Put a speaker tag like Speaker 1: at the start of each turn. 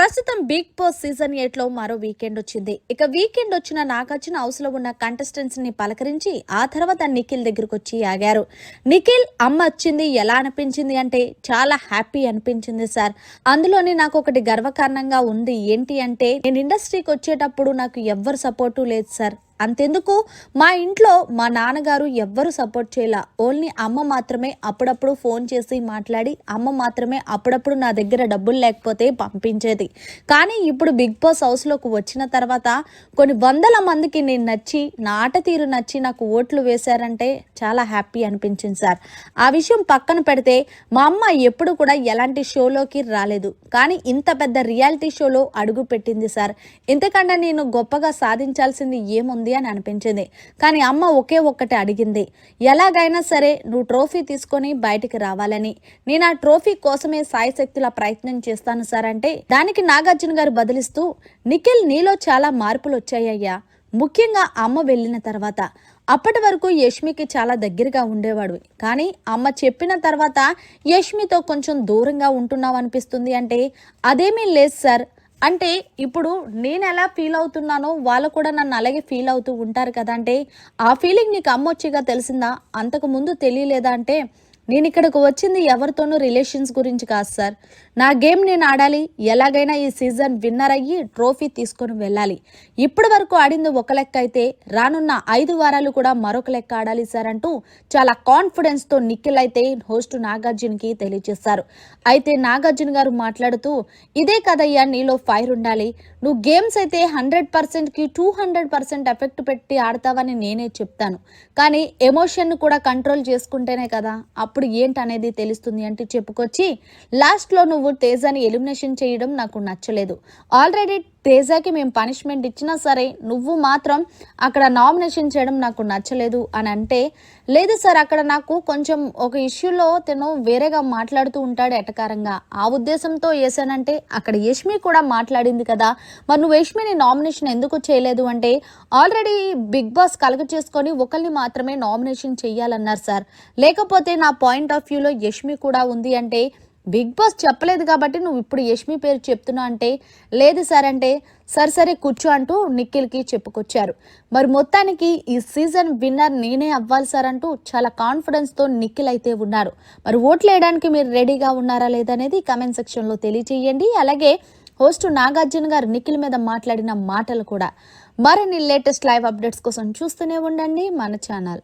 Speaker 1: ప్రస్తుతం big boss season ఎయిట్లో మరో వీకెండ్ వచ్చింది. ఇక వీకెండ్ వచ్చిన నాగార్జున హౌస్ ఉన్న కంటెస్టెంట్స్ని పలకరించి ఆ తర్వాత నిఖిల్ దగ్గరకు వచ్చి ఆగారు. నిఖిల్ అమ్మ వచ్చింది ఎలా అనిపించింది? అంటే చాలా హ్యాపీ అనిపించింది సార్. అందులోనే నాకు ఒకటి గర్వకారణంగా ఉంది. ఏంటి అంటే నేను ఇండస్ట్రీకి వచ్చేటప్పుడు నాకు ఎవ్వరు సపోర్టు లేదు సార్. అంతెందుకు? మా ఇంట్లో మా నాన్నగారు ఎవ్వరు సపోర్ట్ చేయాల. ఓన్లీ అమ్మ మాత్రమే అప్పుడప్పుడు ఫోన్ చేసి మాట్లాడి అమ్మ మాత్రమే అప్పుడప్పుడు నా దగ్గర డబ్బులు లేకపోతే పంపించేది. కానీ ఇప్పుడు బిగ్ బాస్ హౌస్లోకి వచ్చిన తర్వాత కొన్ని వందల మందికి నేను నచ్చి నా ఆట తీరు నచ్చి నాకు ఓట్లు వేశారంటే చాలా హ్యాపీ అనిపించింది సార్. ఆ విషయం పక్కన పెడితే మా అమ్మ ఎప్పుడు కూడా ఎలాంటి షోలోకి రాలేదు. కానీ ఇంత పెద్ద రియాలిటీ షోలో అడుగు పెట్టింది సార్. ఇంతకన్నా నేను గొప్పగా సాధించాల్సింది ఏముంది అని అనిపించింది. కానీ అమ్మ ఒకే ఒక్కటి అడిగింది. ఎలాగైనా సరే నువ్వు ట్రోఫీ తీసుకొని బయటికి రావాలని. నేను ఆ ట్రోఫీ కోసమే సాయశక్తుల ప్రయత్నం చేస్తాను సార్ అంటే దానికి నాగార్జున గారు బదిలిస్తూ నిఖిల్ నీలో చాలా మార్పులు వచ్చాయ్యా ముఖ్యంగా అమ్మ వెళ్ళిన తర్వాత. అప్పటి వరకు యష్మికి చాలా దగ్గరగా ఉండేవాడు. కానీ అమ్మ చెప్పిన తర్వాత యష్మితో కొంచెం దూరంగా ఉంటున్నావు అనిపిస్తుంది అంటే అదేమీ లేదు సార్. అంటే ఇప్పుడు నేను ఎలా ఫీల్ అవుతున్నానో వాళ్ళు కూడా నన్ను అలాగే ఫీల్ అవుతూ ఉంటారు కదా అంటే ఆ ఫీలింగ్ నీకు అమ్మొచ్చిగా తెలిసిందా? అంతకు ముందు తెలియలేదా అంటే నేను ఇక్కడికి వచ్చింది ఎవరితోనూ రిలేషన్స్ గురించి కాదు సార్. నా గేమ్ నేను ఆడాలి ఎలాగైనా ఈ సీజన్ విన్నర్ అయ్యి ట్రోఫీ తీసుకొని వెళ్ళాలి. ఇప్పటి వరకు ఆడింది ఒక లెక్క అయితే రానున్న ఐదు వారాలు కూడా మరొక లెక్క ఆడాలి సార్ అంటూ చాలా కాన్ఫిడెన్స్తో నిఖిల్ అయితే హోస్ట్ నాగార్జున్కి తెలియజేస్తారు అయితే నాగార్జున గారు మాట్లాడుతూ ఇదే కదయ్యా నీలో ఫైర్ ఉండాలి. నువ్వు గేమ్స్ అయితే హండ్రెడ్ పర్సెంట్కి టూ హండ్రెడ్ పర్సెంట్ ఎఫెక్ట్ పెట్టి ఆడతావని నేనే చెప్తాను. కానీ ఎమోషన్ కూడా కంట్రోల్ చేసుకుంటేనే కదా అప్పుడు ఏంటనేది తెలుస్తుంది అంటే చెప్పుకొచ్చి లాస్ట్లో నువ్వు తేజాని ఎలిమినేషన్ చేయడం నాకు నచ్చలేదు. ఆల్రెడీ తేజాకి మేము పనిష్మెంట్ ఇచ్చినా సరే నువ్వు మాత్రం అక్కడ నామినేషన్ చేయడం నాకు నచ్చలేదు అని అంటే లేదు సార్ అక్కడ నాకు కొంచెం ఒక ఇష్యూలో తను వేరేగా మాట్లాడుతూ ఉంటాడు ఎటకారంగా. ఆ ఉద్దేశంతో వేసానంటే అక్కడ యష్మి కూడా మాట్లాడింది కదా. మరి నువ్వు యష్మిని నామినేషన్ ఎందుకు చేయలేదు అంటే ఆల్రెడీ బిగ్ బాస్ కలగ చేసుకొని ఒకరిని మాత్రమే నామినేషన్ చేయాలన్నారు సార్. లేకపోతే నా పాయింట్ ఆఫ్ వ్యూలో యష్మి కూడా ఉంది అంటే బిగ్ బాస్ చెప్పలేదు కాబట్టి నువ్వు ఇప్పుడు యష్మి పేరు చెప్తున్నా అంటే లేదు సార్ అంటే సరే సరే కూర్చో అంటూ నిఖిల్కి చెప్పుకొచ్చారు. మరి మొత్తానికి ఈ సీజన్ విన్నర్ నేనే అవ్వాలి సార్ అంటూ చాలా కాన్ఫిడెన్స్తో నిఖిల్ అయితే ఉన్నారు. మరి ఓట్లు వేయడానికి మీరు రెడీగా ఉన్నారా లేదనేది కమెంట్ సెక్షన్లో తెలియజేయండి. అలాగే హోస్ట్ నాగార్జున గారు నిఖిల్ మీద మాట్లాడిన మాటలు కూడా మరిన్ని లేటెస్ట్ లైవ్ అప్డేట్స్ కోసం చూస్తూనే ఉండండి మన ఛానల్